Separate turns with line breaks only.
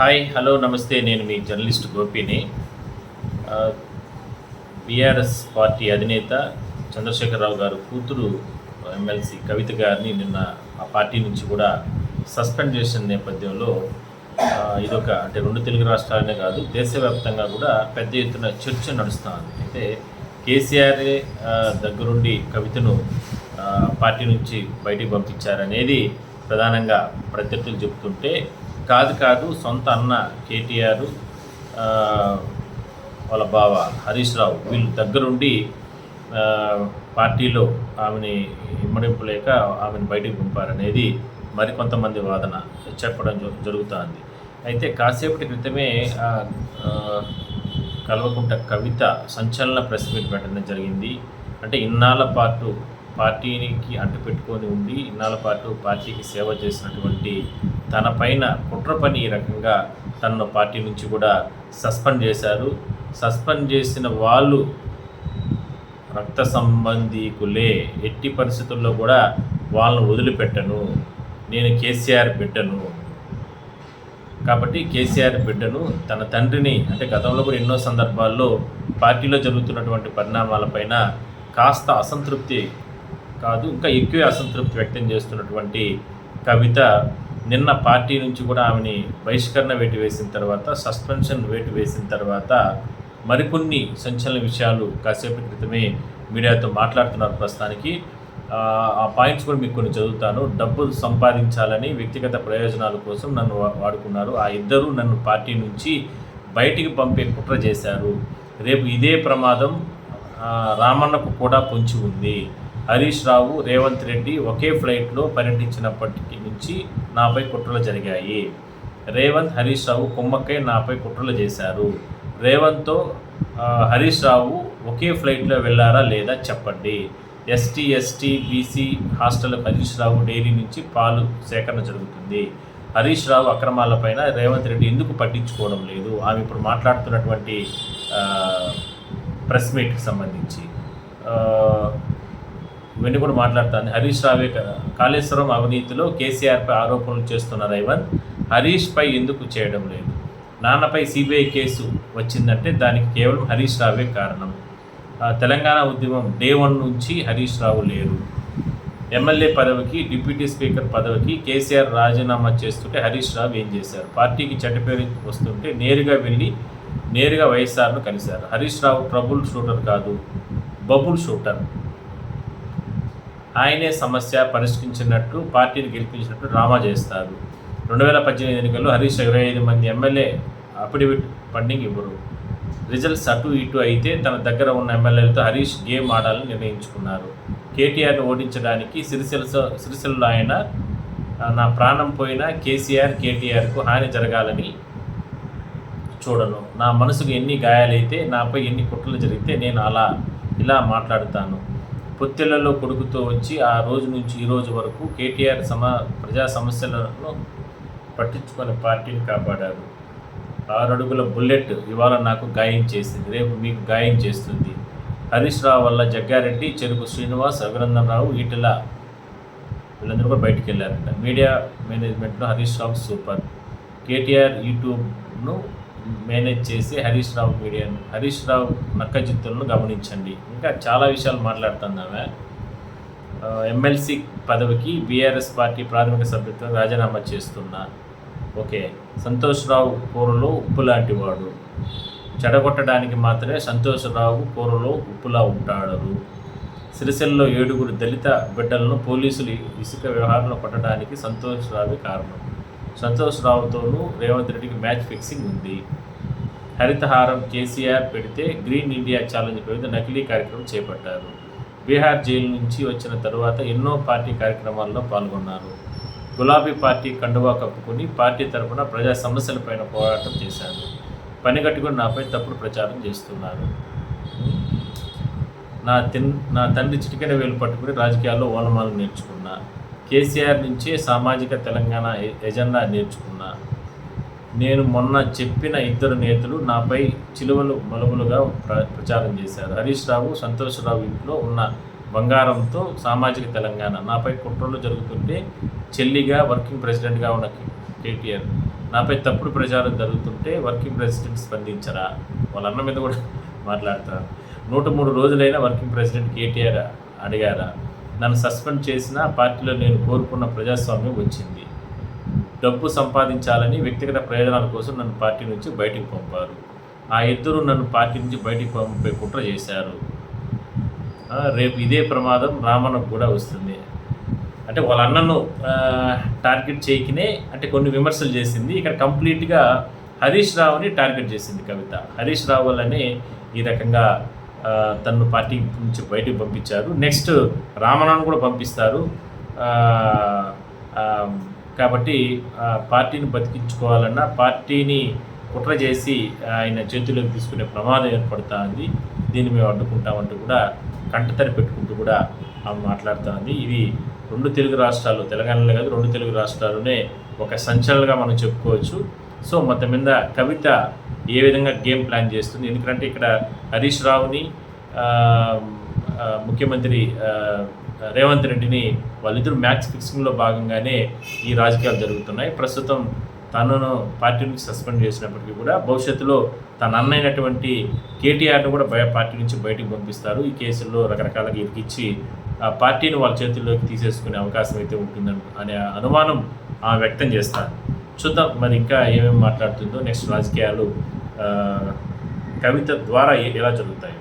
Hi hello నమస్తే నేను మీ జర్నలిస్ట్ గోపిని. బీఆర్ఎస్ పార్టీ అధినేత చంద్రశేఖరరావు గారు కూతురు ఎమ్మెల్సీ కవిత గారిని నిన్న ఆ పార్టీ నుంచి కూడా సస్పెండ్ చేసిన నేపథ్యంలో ఇదొక అంటే రెండు తెలుగు రాష్ట్రాలనే కాదు దేశవ్యాప్తంగా కూడా పెద్ద ఎత్తున చర్చ నడుస్తుంది. అయితే కేసీఆర్ దగ్గరుండి కవితను పార్టీ నుంచి బయటికి పంపించారనేది ప్రధానంగా ప్రత్యర్థులు చెబుతుంటే కాదు కాదు సొంత అన్న కేటీఆర్ వాళ్ళ బావ హరీష్ రావు వీళ్ళు దగ్గరుండి పార్టీలో ఆమెని ఇమ్మడింపులేక ఆమెను బయటకు పంపారనేది మరికొంతమంది వాదన చెప్పడం జ- జరుగుతోంది. అయితే కాసేపటి క్రితమే కల్వకుంట కవిత సంచలన ప్రెస్ మీట్ పెట్టడం జరిగింది. అంటే ఇన్నాళ్ళ పాటు పార్టీకి అంటుపెట్టుకొని ఉండి ఇన్నాళ్ళ పాటు పార్టీకి సేవ చేసినటువంటి తన పైన కుట్ర పని రకంగా తనను పార్టీ నుంచి కూడా సస్పెండ్ చేశారు. సస్పెండ్ చేసిన వాళ్ళు రక్త సంబంధీకులే. ఎట్టి పరిస్థితుల్లో కూడా వాళ్ళను వదిలిపెట్టను. నేను కేసీఆర్ బిడ్డను. కాబట్టి కేసీఆర్ బిడ్డను తన తండ్రిని అంటే గతంలో కూడా ఎన్నో సందర్భాల్లో పార్టీలో జరుగుతున్నటువంటి పరిణామాలపైన కాస్త అసంతృప్తి కాదు ఇంకా ఎక్కువే అసంతృప్తి వ్యక్తం చేస్తున్నటువంటి కవిత నిన్న పార్టీ నుంచి కూడా ఆమెని బహిష్కరణ వేటు వేసిన తర్వాత సస్పెన్షన్ వేటు వేసిన తర్వాత మరికొన్ని సంచలన విషయాలు కాసేపటి క్రితమే మీడియాతో మాట్లాడుతున్నారు ప్రస్తుతానికి. ఆ, పాయింట్స్ కూడా మీకు కొన్ని చదువుతాను. డబ్బులు సంపాదించాలని వ్యక్తిగత ప్రయోజనాల కోసం నన్ను వా- వాడుకున్నారు. ఆ ఇద్దరు నన్ను పార్టీ నుంచి బయటికి పంపే కుట్ర చేశారు. రేపు ఇదే ప్రమాదం రామన్నకు కూడా పొంచి ఉంది. హరీష్ రావు రేవంత్ రెడ్డి ఒకే ఫ్లైట్లో పర్యటించినప్పటి నుంచి నాపై కుట్రలు జరిగాయి. రేవంత్ హరీష్ రావు కుమ్మక్కై నాపై కుట్రలు చేశారు. రేవంత్తో హరీష్ రావు ఒకే ఫ్లైట్లో వెళ్ళారా లేదా చెప్పండి. ST ST BC hostel Harish Rao dairy నుంచి పాలు సేకరణ జరుగుతుంది. హరీష్ రావు అక్రమాలపైన రేవంత్ రెడ్డి ఎందుకు పట్టించుకోవడం లేదు? ఆమె ఇప్పుడు మాట్లాడుతున్నటువంటి ప్రెస్ మీట్కి సంబంధించి. ఇవన్నీ కూడా మాట్లాడుతుంది. హరీష్ రావే కదా. కాళేశ్వరం అవినీతిలో కేసీఆర్పై ఆరోపణలు చేస్తున్న రేవంత్ హరీష్పై ఎందుకు చేయడం లేదు? నాన్నపై సిబిఐ కేసు వచ్చిందంటే దానికి కేవలం హరీష్ రావే కారణం. తెలంగాణ ఉద్యమం డే వన్ నుంచి హరీష్ రావు లేరు. ఎమ్మెల్యే పదవికి డిప్యూటీ స్పీకర్ పదవికి కేసీఆర్ రాజీనామా చేస్తుంటే హరీష్ రావు ఏం చేశారు? పార్టీకి చెడ్డపేరు వస్తుంటే నేరుగా వెళ్ళి నేరుగా వైఎస్ఆర్ను కలిశారు. హరీష్ రావు ట్రబుల్ షూటర్ కాదు బబుల్ షూటర్. ఆయనే సమస్య పరిష్కరించినట్టు పార్టీని గెలిపించినట్టు డ్రామా చేస్తారు రెండు వేల పద్దెనిమిది ఎన్నికల్లో హరీష్ ఇరవై ఐదు మంది ఎమ్మెల్యే అఫిడవిట్ ఫండింగ్ ఇవ్వరు. రిజల్ట్స్ అటు ఇటు అయితే తన దగ్గర ఉన్న ఎమ్మెల్యేలతో హరీష్ గేమ్ ఆడాలని నిర్ణయించుకున్నారు. కేటీఆర్ని ఓడించడానికి సిరిసిల్ల సిరిసిల్ల ఆయన నా ప్రాణం పోయిన కేసీఆర్ కేటీఆర్కు హాని జరగాలని చూడను. నా మనసుకు ఎన్ని గాయాలైతే నాపై ఎన్ని కుట్రలు జరిగితే నేను అలా ఇలా మాట్లాడుతాను. పొత్తిళ్ళలో కొడుకుతో వచ్చి ఆ రోజు నుంచి ఈ రోజు వరకు కేటీఆర్ సమ ప్రజా సమస్యలను పట్టించుకొని పార్టీని కాపాడారు. ఆరు అడుగుల బుల్లెట్ ఇవాళ నాకు గాయం చేసింది. రేపు మీకు గాయం చేస్తుంది. హరీష్ రావు వల్ల జగ్గారెడ్డి చెరుకు శ్రీనివాస్ అభినందన్ రావు ఈటెల వీళ్ళందరూ కూడా బయటికి వెళ్ళారంట. మీడియా మేనేజ్మెంట్లో హరీష్ రావు సూపర్. కేటీఆర్ యూట్యూబ్ను మేనేజ్ చేసి హరీష్ రావు మీడియాను హరీష్ రావు నక్కజిత్తులను గమనించండి. ఇంకా చాలా విషయాలు మాట్లాడుతున్నామే. ఎమ్మెల్సీ పదవికి బీఆర్ఎస్ పార్టీ ప్రాథమిక సభ్యత్వం రాజీనామా చేస్తున్నా. ఓకే సంతోష్రావు కూరలో ఉప్పు లాంటి వాడు. చెడగొట్టడానికి మాత్రమే సంతోషరావు కూరలో ఉప్పులా ఉంటాడు సిరిసిల్లలో ఏడుగురు దళిత బిడ్డలను పోలీసులు ఇసుక వ్యవహారంలో కొట్టడానికి సంతోష్రావు కారణం. సంతోష్ రావుతోనూ రేవంత్ రెడ్డికి మ్యాచ్ ఫిక్సింగ్ ఉంది. హరితహారం కేసీఆర్ పెడితే గ్రీన్ ఇండియా ఛాలెంజ్ పేరుతో నకిలీ కార్యక్రమం చేపట్టారు. బీహార్ జైలు నుంచి వచ్చిన తరువాత ఎన్నో పార్టీ కార్యక్రమాల్లో పాల్గొన్నారు. గులాబీ పార్టీ కండువా కప్పుకుని పార్టీ తరఫున ప్రజా సమస్యలపైన పోరాటం చేశారు. పనిగట్టుకుని నాపై తప్పుడు ప్రచారం చేస్తున్నారు. నా తిన్ నా తండ్రి చిటికెన వేలు పట్టుకుని రాజకీయాల్లో ఓలమాలు నేర్చుకున్నా. కేసీఆర్ నుంచే సామాజిక తెలంగాణ ఎజెండా నేర్చుకున్నా నేను మొన్న చెప్పిన ఇద్దరు నేతలు నాపై చిలువలు మలుములుగా ప్ర ప్రచారం చేశారు. హరీష్ రావు సంతోష్ రావు ఇంట్లో ఉన్న బంగారంతో సామాజిక తెలంగాణ. నాపై కుట్రలు జరుగుతుంటే చెల్లిగా వర్కింగ్ ప్రెసిడెంట్గా ఉన్న కేటీఆర్ నాపై తప్పుడు ప్రచారం జరుగుతుంటే వర్కింగ్ ప్రెసిడెంట్ స్పందించరా? వాళ్ళ అన్న మీద కూడా మాట్లాడతారు. నూట మూడు రోజులైన వర్కింగ్ ప్రెసిడెంట్ కేటీఆర్ అడిగారా? నన్ను సస్పెండ్ చేసిన పార్టీలో నేను కోరుకున్న ప్రజాస్వామ్యం వచ్చింది. డబ్బు సంపాదించాలని వ్యక్తిగత ప్రయోజనాల కోసం నన్ను పార్టీ నుంచి బయటికి పంపారు. ఆ ఇద్దరు నన్ను పార్టీ నుంచి బయటికి పంపే కుట్ర చేశారు. రేపు ఇదే ప్రమాదం రామన్నకు కూడా వస్తుంది. అంటే వాళ్ళ అన్నను టార్గెట్ చేయకనే అంటే కొన్ని విమర్శలు చేసింది. ఇక్కడ కంప్లీట్గా హరీష్ రావుని టార్గెట్ చేసింది కవిత. హరీష్ రావు వల్లనే ఈ రకంగా తనను పార్టీ నుంచి బయటకు పంపించారు. నెక్స్ట్ రామన్నను కూడా పంపిస్తారు. కాబట్టి పార్టీని బతికించుకోవాలన్నా పార్టీని కుట్ర చేసి ఆయన చేతుల్లోకి తీసుకునే ప్రమాదం ఏర్పడుతూ ఉంది దీన్ని మేము అడ్డుకుంటామంటూ కూడా కంటతడి పెట్టుకుంటూ కూడా ఆమె మాట్లాడుతూ ఉంది ఇది రెండు తెలుగు రాష్ట్రాలు తెలంగాణలో కాదు రెండు తెలుగు రాష్ట్రాల్లోనే ఒక సంచలనగా మనం చెప్పుకోవచ్చు. సో మొత్తం మీద కవిత ఏ విధంగా గేమ్ ప్లాన్ చేస్తుంది? ఎందుకంటే ఇక్కడ హరీష్ రావుని ముఖ్యమంత్రి రేవంత్ రెడ్డిని వాళ్ళిద్దరు మ్యాచ్ ఫిక్సింగ్లో భాగంగానే ఈ రాజకీయాలు జరుగుతున్నాయి. ప్రస్తుతం తనను పార్టీ నుంచి సస్పెండ్ చేసినప్పటికీ కూడా భవిష్యత్తులో తన అన్నైనటువంటి కేటీఆర్ను కూడా బయ పార్టీ నుంచి బయటకు పంపిస్తారు. ఈ కేసుల్లో రకరకాలుగా ఇరికిచ్చి ఆ పార్టీని వాళ్ళ చేతుల్లోకి తీసేసుకునే అవకాశం అయితే ఉంటుందని అనే అనుమానం వ్యక్తం చేస్తారు. చూద్దాం మరి ఇంకా ఏమేమి మాట్లాడుతుందో నెక్స్ట్ రాజకీయాలు కవిత ద్వారా ఎలా జరుగుతాయి?